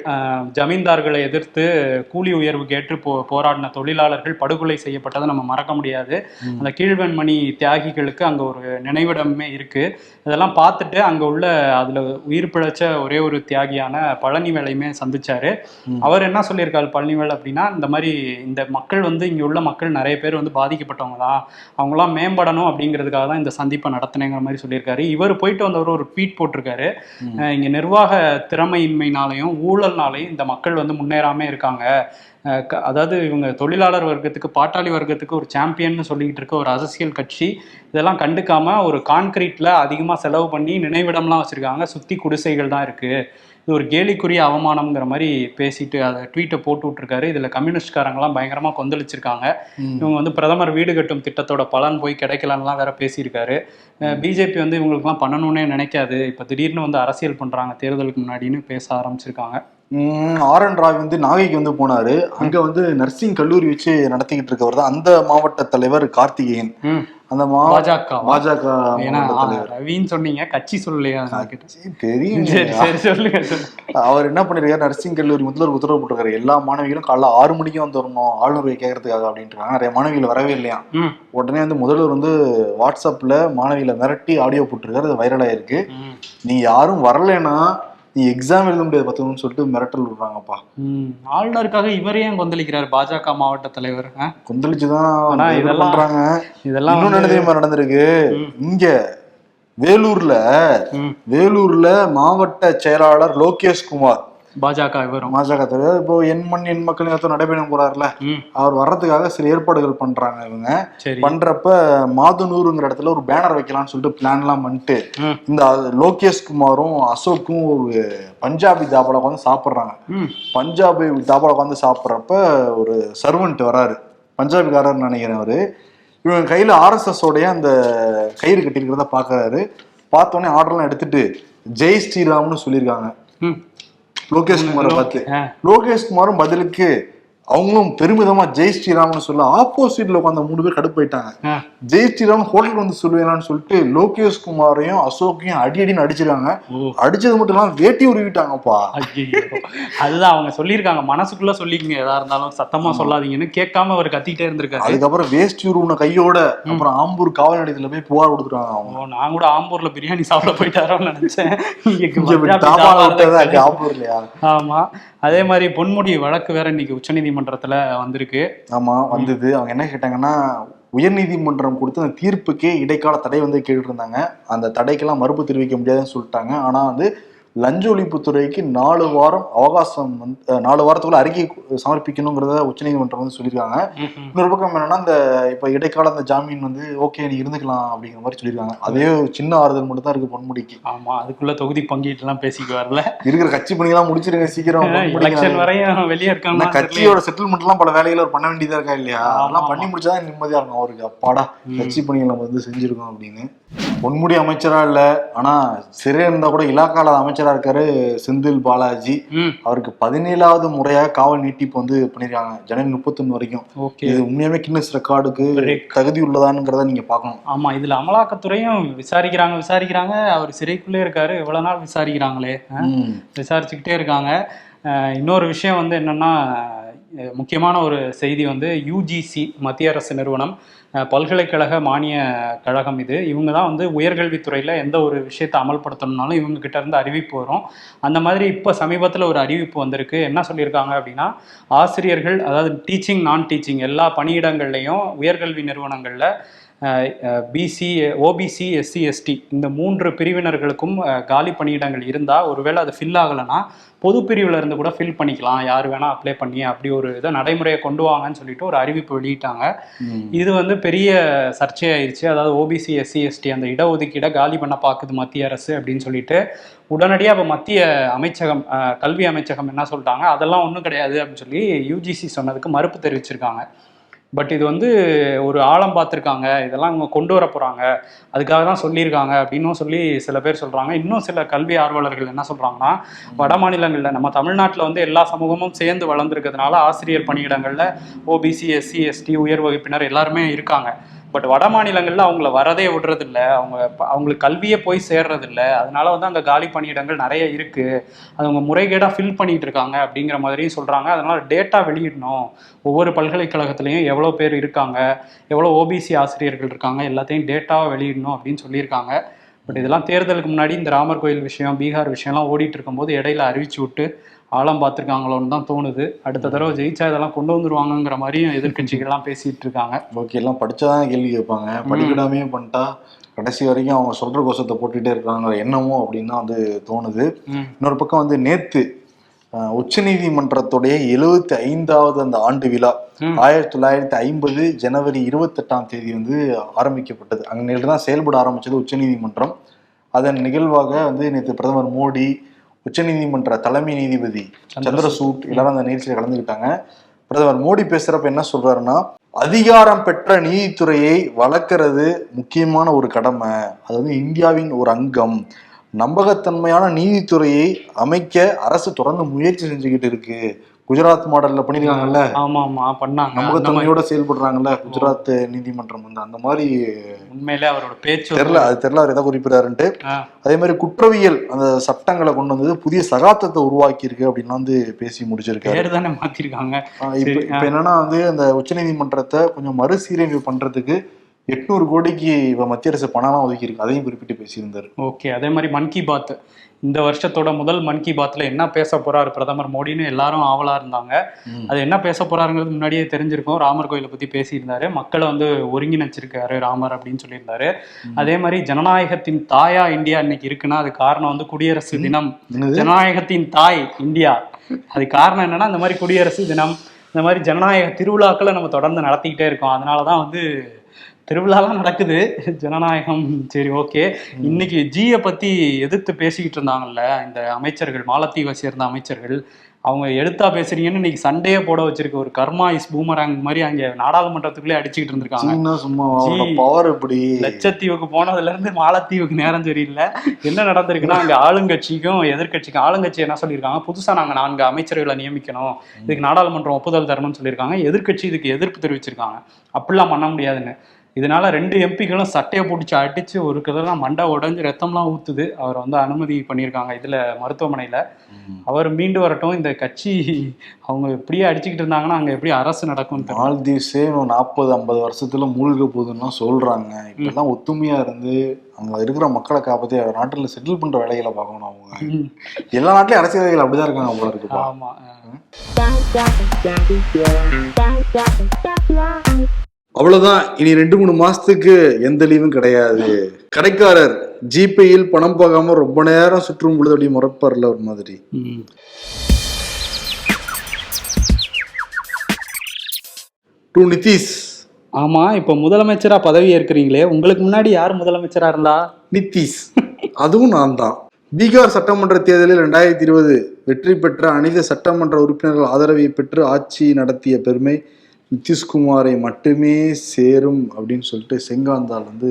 ஜமீன்தார்களை எதிர்த்து கூலி உயர்வு கேட்டு போ போராடின தொழிலாளர்கள் படுகொலை செய்யப்பட்டதை நம்ம மறக்க முடியாது. அந்த கீழ்வெண்மணி தியாகிகளுக்கு அங்க ஒரு நினைவிடமே இருக்கு. இதெல்லாம் பார்த்துட்டு அங்க உள்ள அதுல உயிர் பிழைச்ச ஒரே ஒரு தியாகியான பழனிவேலையுமே சந்திச்சாரு. ம். அவர் என்ன சொல்லியிருக்காரு பழனிவேல் அப்படின்னா இந்த மாதிரி இந்த மக்கள் வந்து இங்க உள்ள மக்கள் நிறைய பேர் வந்து பாதிக்கப்பட்டவங்க தான் அவங்களாம் மேம்படணும் அப்படிங்கிறதுக்காக தான் இந்த சந்திப்பை நடத்தினேங்கிற மாதிரி சொல்லியிருக்காரு. இவர் போயிட்டு வந்தவர் ஒரு ட்வீட் போட்டிருக்காரு. இங்க நிர்வாக திறமையின்மைனாலையும் ஊழல்னாலையும் இந்த மக்கள் வந்து முன்னேறாம இருக்காங்க. அதாவது இவங்க தொழிலாளர் வர்க்கத்துக்கு பாட்டாளி வர்க்கத்துக்கு ஒரு சாம்பியன்னு சொல்லிக்கிட்டு இருக்க ஒரு அரசியல் கட்சி இதெல்லாம் கண்டுக்காம ஒரு கான்கிரீட்ல அதிகமா செலவு பண்ணி நினைவிடம்லாம் வச்சிருக்காங்க. சுத்தி குடிசைகள் தான் இருக்கு. இது ஒரு கேலிக்குரிய அவமானம்ங்கிற மாதிரி பேசிட்டு அதை ட்வீட்டை போட்டு விட்டுருக்காரு. இதுல கம்யூனிஸ்ட்காரங்களாம் பயங்கரமா கொந்தளிச்சிருக்காங்க. இவங்க வந்து பிரதமர் வீடு கட்டும் திட்டத்தோட பலன் போய் கிடைக்கலன்னுலாம் வேற பேசியிருக்காரு. பிஜேபி வந்து இவங்களுக்குலாம் பண்ணணும்னே நினைக்காது. இப்போ திடீர்னு வந்து அரசியல் பண்றாங்க தேர்தலுக்கு முன்னாடின்னு பேச ஆரம்பிச்சிருக்காங்க. ஆர் என் ராவ் வந்து நாகைக்கு வந்து போனாரு. அங்க வந்து நர்சிங் கல்லூரி வச்சு நடத்திக்கிட்டு இருக்கவர் தான் அந்த மாவட்ட தலைவர் கார்த்திகேயன். அந்த பாஜக. பாஜக ரவின்னு சொன்னீங்க கட்சி சொல்லலையா? தெரியும் அவர் என்ன பண்ணிருக்காரு? நர்சிங் கல்லூரி முதல்வர் உத்தரவு போட்டிருக்காரு. எல்லா மாணவிகளும் காலைல ஆறு மணிக்கு வந்து வரணும் ஆளுநர் கேட்கறதுக்காக அப்படின்ட்டு நிறைய மாணவிகள் வரவே இல்லையா? உடனே வந்து முதல்வர் வந்து வாட்ஸ்அப்ல மாணவிகளை மிரட்டி ஆடியோ போட்டிருக்காரு. அது வைரல் ஆயிருக்கு. ம், நீ யாரும் வரலைன்னா நீ எக்ஸாம் எழுத முடியாது பத்துன்னு சொல்லிட்டு மிரட்டல் விடுறாங்கப்பா. ஆளுநருக்காக இவரே கொந்தளிக்கிறார் பாஜக மாவட்ட தலைவர்? கொந்தளிச்சுதான் இதெல்லாம் பண்றாங்க இதெல்லாம் வந்து- தெரியுமா நடந்திருக்கு. இங்க வேலூர்ல வேலூர்ல மாவட்ட செயலாளர் லோகேஷ் குமார் பாஜக இவரும். பாஜக தலைவர். இப்போ என் மண் என் மக்கள் நேரத்தில் நடைபயணம் போறாருல அவர் வர்றதுக்காக சில ஏற்பாடுகள் பண்றாங்க இவங்க. பண்றப்ப மாதுனூருங்கிற இடத்துல ஒரு பேனர் வைக்கலாம்னு சொல்லிட்டு பிளான்லாம் பண்ணிட்டு ம். இந்த லோகேஷ் குமாரும் அசோக்கும் ஒரு பஞ்சாபி தாபால உட்காந்து சாப்பிட்றாங்க. பஞ்சாபி தாபால உட்காந்து சாப்பிட்றப்ப ஒரு சர்வெண்ட் வராரு. பஞ்சாபிக்காரர் நினைக்கிறேன் அவரு. இவங்க கையில ஆர்எஸ்எஸ் உடைய அந்த கயிறு கட்டியிருக்கிறத பாக்குறாரு. பார்த்தோன்னே ஆர்டர்லாம் எடுத்துட்டு ஜெய் ஸ்ரீராம்னு சொல்லியிருக்காங்க. லோகேஷ் குமாரை பார்த்து. ஆ, லோகேஷ் குமாரும் பதிலுக்கு அவங்களும் பெருமிதமா ஜெய் ஸ்ரீராம்னு சொல்ல ஆப்போசிட்ல உட்காந்த மூணு பேர் கடுப்பாயிட்டாங்க. ஜெய் ஸ்ரீராம் ஹோட்டலுக்கு வந்து சொல்லுவேனான்னு சொல்லிட்டு லோகேஷ் குமாரையும் அசோக்கையும் அடி அடின்னு அடிச்சிருக்காங்க. அடிச்சது மட்டும் இல்லாம வேட்டி உருவிட்டாங்கப்பா. அதுதான் அவங்க சொல்லியிருக்காங்க. மனசுக்குள்ள சொல்லிக்கங்க. எதா இருந்தாலும் சத்தமா சொல்லாதீங்கன்னு கேட்காம அவர் கத்திட்டே இருந்திருக்காரு. அதுக்கப்புறம் வேஸ்ட் உருவின கையோட அப்புறம் ஆம்பூர் காவல் நிலையத்துல போய் புகார் கொடுத்துருவாங்க அவங்க. நான் கூட ஆம்பூர்ல பிரியாணி சாப்பிட போயிட்டாரோன்னு நினைச்சேன். இங்க ஆம்பூர்லயா? ஆமா. அதே மாதிரி பொன்முடி வழக்கு வேற இன்னைக்கு நீதிமன்றத்தில் வந்திருக்கு. ஆமா வந்தது. அவங்க என்ன கேட்டாங்கன்னா உயர்நீதிமன்றம் கொடுத்த அந்த தீர்ப்புக்கே இடைக்கால தடை வந்து கேட்டு இருந்தாங்க. அந்த தடைக்கெல்லாம் மறுப்பு தெரிவிக்க முடியாதுன்னு சொல்லிட்டாங்க. ஆனா வந்து லஞ்ச ஒழிப்புத்துறைக்கு நாலு வாரம் அவகாசம் வந்து நாலு வாரத்துக்குள்ள அறிக்கை சமர்ப்பிக்கணுங்கிறத உச்சநீதிமன்றம் வந்து சொல்லியிருக்காங்க. இன்னொரு பக்கம் என்னன்னா இந்த இப்ப இடைக்கால அந்த ஜாமீன் வந்து ஓகே நீ இருந்துக்கலாம் அப்படிங்கிற மாதிரி சொல்லியிருக்காங்க. அதே சின்ன ஆறுதல் மட்டும் தான் இருக்கு பொன்முடிக்கு. ஆமா அதுக்குள்ள தொகுதி பங்கீட்டு எல்லாம் பேசிக்கு வரல இருக்கிற கட்சி பணிகளாம் முடிச்சிருங்க சீக்கிரம் வரையும் வெளியே இருக்காங்க கட்சியோட செட்டில்மெண்ட் எல்லாம் பல வேலைகளை பண்ண வேண்டியதா இருக்கா இல்லையா? அதெல்லாம். பண்ணி முடிச்சாதான் நிம்மதியா இருக்கும். அவருக்கு அப்பாடா கட்சி பணிகளை நம்ம வந்து செஞ்சிருக்கோம் அப்படின்னு. பொன்முடி அமைச்சரா இல்ல ஆனா சிறை இருந்தா கூட இலாக்கால அமைச்சரா இருக்காரு செந்தில் பாலாஜி. அவருக்கு பதினேழாவது முறையா காவல் நீட்டிப்பு வந்து பண்ணிருக்காங்க ஜனவரி முப்பத்தொன்னு வரைக்கும். ஓகே. இது உண்மையாவே கின்னஸ் ரெக்கார்டுக்கு. தகுதி உள்ளதாங்கிறத நீங்க பார்க்கணும். ஆமா இதுல அமலாக்கத்துறையும் விசாரிக்கிறாங்க விசாரிக்கிறாங்க. அவர் சிறைக்குள்ளே இருக்காரு இவ்வளவு நாள் விசாரிக்கிறாங்களே. விசாரிச்சுக்கிட்டே இருக்காங்க. இன்னொரு விஷயம் வந்து என்னன்னா முக்கியமான ஒரு செய்தி வந்து யூஜிசி மத்திய அரசு நிறுவனம் பல்கலைக்கழக மானிய கழகம் இது. இவங்க தான் வந்து உயர்கல்வித்துறையில் எந்த ஒரு விஷயத்தை அமல்படுத்தணும்னாலும் இவங்க கிட்ட இருந்து அறிவிப்பு வரும். அந்த மாதிரி இப்போ சமீபத்தில் ஒரு அறிவிப்பு வந்திருக்கு. என்ன சொல்லியிருக்காங்க அப்படின்னா ஆசிரியர்கள் அதாவது டீச்சிங் நான் டீச்சிங் எல்லா பணியிடங்கள்லையும் உயர்கல்வி நிறுவனங்களில் பிசி ஓபிசி எஸ்சி எஸ்டி இந்த மூன்று பிரிவினர்களுக்கும் காலி பணியிடங்கள் இருந்தால் ஒருவேளை அது ஃபில் ஆகலைன்னா பொது பிரிவில் இருந்து கூட ஃபில் பண்ணிக்கலாம். யார் வேணால் அப்ளை பண்ணி அப்படி ஒரு இதை நடைமுறையை கொண்டு வாங்கன்னு சொல்லிட்டு ஒரு அறிவிப்பு வெளியிட்டாங்க. இது வந்து பெரிய சர்ச்சையாயிருச்சு. அதாவது ஓபிசி எஸ்சி எஸ்டி அந்த இடஒதுக்கீடை காலி பண்ண பார்க்குது மத்திய அரசு அப்படின்னு சொல்லிட்டு உடனடியாக இப்போ மத்திய அமைச்சகம் கல்வி அமைச்சகம் என்ன சொல்லிட்டாங்க? அதெல்லாம் ஒன்றும் கிடையாது அப்படின்னு சொல்லி யூஜிசி சொன்னதுக்கு மறுப்பு தெரிவிச்சிருக்காங்க. பட் இது வந்து ஒரு ஆழம் பார்த்துருக்காங்க. இதெல்லாம் இவங்க கொண்டு வர போகிறாங்க அதுக்காக தான் சொல்லியிருக்காங்க அப்படின்னும் சொல்லி சில பேர் சொல்கிறாங்க இன்னும் சில கல்வி ஆர்வலர்கள் என்ன சொல்கிறாங்கன்னா வட மாநிலங்களில் நம்ம தமிழ்நாட்டில் வந்து எல்லா சமூகமும் சேர்ந்து வளர்ந்துருக்கிறதுனால ஆசிரியர் பணியிடங்களில் ஓபிசி எஸ்சி எஸ்டி உயர் வகுப்பினர் எல்லாருமே இருக்காங்க. பட் வட மாநிலங்களில் அவங்கள வரதே விடுறதில்ல. அவங்க அவங்களுக்கு கல்வியே போய் சேர்றதில்ல. அதனால வந்து அங்கே காலி பணியிடங்கள் நிறைய இருக்குது அது அவங்க முறைகேடாக ஃபில் பண்ணிட்டு இருக்காங்க அப்படிங்கிற மாதிரியும் சொல்கிறாங்க அதனால டேட்டா வெளியிடணும். ஒவ்வொரு பல்கலைக்கழகத்துலேயும் எவ்வளோ பேர் இருக்காங்க எவ்வளோ ஓபிசி ஆசிரியர்கள் இருக்காங்க எல்லாத்தையும் டேட்டாவை வெளியிடணும் அப்படின்னு சொல்லியிருக்காங்க. பட் இதெல்லாம் தேர்தலுக்கு முன்னாடி இந்த ராமர் கோயில் விஷயம் பீகார் விஷயம்லாம் ஓடிட்டு இருக்கும்போது இடையில அறிவிச்சு விட்டு ஆழம் பார்த்துருக்காங்களோன்னு தான் தோணுது. அடுத்த தடவை ஜெயிச்சா இதெல்லாம் கொண்டு வந்துருவாங்கங்கிற மாதிரியும் எதிர்க்கட்சிகள்லாம் பேசிட்டு இருக்காங்க ஓகே எல்லாம் படிச்சாதான் கேள்வி கேட்பாங்க. படிக்கிடாமே பண்ணிட்டா கடைசி வரைக்கும் அவங்க சொல்ற கோஷத்தை போட்டுட்டே இருக்காங்கிற எண்ணமோ அப்படின்னு தான் வந்து தோணுது. இன்னொரு பக்கம் வந்து நேத்து அஹ், உச்சநீதிமன்றத்துடைய எழுவத்தி ஐந்தாவது அந்த ஆண்டு விழா. ஆயிரத்தி தொள்ளாயிரத்தி ஐம்பது ஜனவரி இருபத்தெட்டாம் தேதி வந்து ஆரம்பிக்கப்பட்டது. அங்க நேற்று தான் செயல்பட ஆரம்பிச்சது உச்சநீதிமன்றம் அதன் நிகழ்வாக வந்து நேற்று பிரதமர் மோடி உச்சநீதிமன்ற தலைமை நீதிபதி சந்திரசூட். எல்லாரும் அந்த நிகழ்ச்சியில கலந்துக்கிட்டாங்க. பிரதமர் மோடி பேசுறப்ப என்ன சொல்றாருன்னா அதிகாரம் பெற்ற நீதித்துறையை வளர்க்கறது முக்கியமான ஒரு கடமை. அது வந்து இந்தியாவின் ஒரு அங்கம். நம்பகத்தன்மையான நீதித்துறையை அமைக்க அரசு தொடர்ந்து முயற்சி செஞ்சுக்கிட்டு இருக்கு. குஜராத் மாடல்ல பண்ணிருக்காங்கல்ல? ஆமா ஆமா பண்ணாங்க. நம்பகத்தன்மையோட செயல்படுறாங்கல்ல குஜராத் நீதிமன்றம் வந்து அந்த மாதிரி உண்மையிலே அவரோட பேச்சு தெரியல அது தெரியல அவர் எதை குறிப்பிடாருன்ட்டு அதே மாதிரி குற்றவியல் அந்த சட்டங்களை கொண்டு வந்தது புதிய சகாப்தத்தை உருவாக்கி இருக்கு அப்படின்னு வந்து பேசி முடிச்சிருக்காரு. தானே மாத்திருக்காங்க. இப்ப என்னன்னா வந்து அந்த உச்சநீதிமன்றத்தை கொஞ்சம் மறுசீரமைப்பு பண்றதுக்கு எட்நூறு கோடிக்கு இப்ப மத்திய அரசு பணம்லாம் ஒதுக்கி இருக்கு அதையும் குறிப்பிட்டு பேசியிருந்தாரு. ஓகே அதே மாதிரி மன் கி பாத். இந்த வருஷத்தோட முதல் மன் கி பாத்ல என்ன பேச போறாரு பிரதமர் மோடின்னு எல்லாரும் ஆவலா இருந்தாங்க. அது என்ன பேச போறாருங்கிறது முன்னாடியே தெரிஞ்சிருக்கும். ராமர் கோயிலை பத்தி பேசியிருந்தாரு. மக்களை வந்து ஒருங்கிணைச்சிருக்காரு ராமர் அப்படின்னு சொல்லியிருந்தாரு. அதே மாதிரி ஜனநாயகத்தின் தாயா இந்தியா இன்னைக்கு இருக்குன்னா அது காரணம் வந்து குடியரசு தினம்? ஜனநாயகத்தின் தாய் இந்தியா. அது காரணம் என்னன்னா இந்த மாதிரி குடியரசு தினம். இந்த மாதிரி ஜனநாயக திருவிழாக்களை நம்ம தொடர்ந்து நடத்திக்கிட்டே இருக்கோம். அதனாலதான் வந்து திருவிழாலாம் நடக்குது. ஜனநாயகம். சரி ஓகே. இன்னைக்கு ஜியை பத்தி எதிர்த்து பேசிக்கிட்டு இருந்தாங்கல்ல இந்த அமைச்சர்கள் மாலத்தீவை சேர்ந்த அமைச்சர்கள். அவங்க எடுத்தா பேசுறீங்கன்னு இன்னைக்கு சண்டையே போட வச்சிருக்க ஒரு கர்மா இஸ் பூமராங் மாதிரி அங்க நாடாளுமன்றத்துக்குள்ளே அடிச்சுக்கிட்டு இருந்திருக்காங்க. சும்மா. பவர் இப்படி லட்சத்தீவுக்கு போனதுல இருந்து மாலத்தீவுக்கு நேரம் சரியில்லை. என்ன நடந்திருக்குன்னா அங்க ஆளுங்கட்சிக்கும் எதிர்க்கட்சிக்கும் ஆளுங்கட்சி என்ன சொல்லியிருக்காங்க? புதுசா நாங்க நான்கு அமைச்சர்களை நியமிக்கணும். இதுக்கு நாடாளுமன்றம் ஒப்புதல் தரணும்னு சொல்லியிருக்காங்க. எதிர்க்கட்சி இதுக்கு எதிர்ப்பு தெரிவிச்சிருக்காங்க. அப்படிலாம் பண்ண முடியாதுன்னு. இதனால ரெண்டு எம்பிக்களும் சட்டையை பிடிச்சி அடிச்சு ஒரு கதெல்லாம் மண்டை உடைஞ்சு ரத்தம்லாம் ஊத்துது அவரை வந்து அனுமதி பண்ணியிருக்காங்க இதுல மருத்துவமனையில அவர் மீண்டு வரட்டும் இந்த கட்சி அவங்க இப்படியே அடிச்சுக்கிட்டு இருந்தாங்கன்னா அங்க எப்படி அரசு நடக்கும்னு தெரியல மால்தீவ்ஸே நாற்பது ஐம்பது வருஷத்துல மூழ்க போகுதுன்னா சொல்றாங்க இப்பெல்லாம் ஒத்துமையா இருந்து அங்க இருக்கிற மக்களை காப்பாத்தி அவர் நாட்டுல செட்டில் பண்ற வேலைகளை பார்க்கணும் அவங்க. எல்லா நாட்டிலயும் அரசியல்வாதிகள் அப்படிதான் இருக்காங்க போல இருக்குப்பா ஆமா அவ்வளவுதான். இனி ரெண்டு மூணு மாசத்துக்கு எந்த லீவும் கிடையாது. கடைக்காரர் ஜிபேயில் பணம் போகாம ரொம்ப நேரம் சுற்றும் பொழுது அப்படியே முறைப்பார்ல ஒரு மாதிரி. டு நிதிஷ். ஆமா இப்ப முதலமைச்சரா பதவி ஏற்கிறீங்களே உங்களுக்கு முன்னாடி யார் முதலமைச்சரா இருந்தா? நிதிஷ். அதுவும் நான் தான். பீகார் சட்டமன்ற தேர்தலில் ரெண்டாயிரத்தி இருபது வெற்றி பெற்ற அனைத்து சட்டமன்ற உறுப்பினர்கள் ஆதரவை பெற்று ஆட்சி நடத்திய பெருமை நிதிஷ்குமாரை மட்டுமே சேரும் அப்படின்னு சொல்லிட்டு செங்காந்தால் வந்து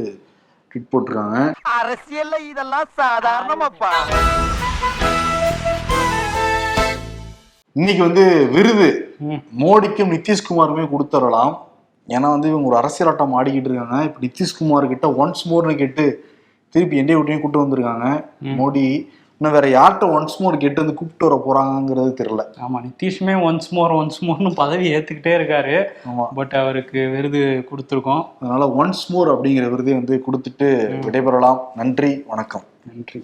ட்வீட் போட்டிருக்காங்க. அரசியல்ல இதெல்லாம் சாதாரணமாப்பா. இன்னைக்கு வந்து விருது. மோடிக்கும் நிதிஷ்குமாருமே கொடுத்துடலாம் ஏன்னா வந்து இவங்க ஒரு அரசியல் ஆட்டம் ஆடிக்கிட்டு இருக்காங்க. இப்போ நிதிஷ்குமார் கிட்ட ஒன்ஸ் மோர்னு கேட்டு திருப்பி என்டைய விட்டையும் கூப்பிட்டு வந்திருக்காங்க. மோடி இன்னும் வேற யார்கிட்ட ஒன்ஸ் மோர் கேட்டு வந்து கூப்பிட்டு வர போறாங்கங்கிறது தெரியல. ஆமா நிதிஷ்மே ஒன்ஸ் மோர் ஒன்ஸ் மோர்னு பதவி ஏத்துக்கிட்டே இருக்காரு. ஆமா. பட் அவருக்கு விருது கொடுத்துருக்கோம். அதனால ஒன்ஸ் மோர் அப்படிங்கிற விருதை வந்து கொடுத்துட்டு விடைபெறலாம். நன்றி வணக்கம். நன்றி.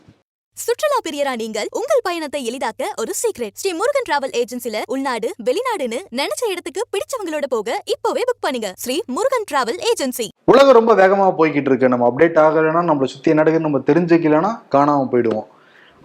சுற்றுலா பிரியரா நீங்கள் உங்கள் பயணத்தை எளிதாக்க ஒரு சீக்ரெட் ஸ்ரீ முருகன் டிராவல் ஏஜென்சில உள்நாடு வெளிநாடுன்னு நினைச்ச இடத்துக்கு பிடிச்சவங்களோட போக இப்போவே புக் பண்ணுங்க. ஸ்ரீ முருகன் டிராவல் ஏஜென்சி உலகம் ரொம்ப வேகமா போய்கிட்டு இருக்கு. நம்ம அப்டேட் ஆகலைன்னா நம்மளை சுத்தி என்ன நடக்குதுன்னு நம்ம தெரிஞ்சுக்கலைன்னா காணாம போயிடுவோம்.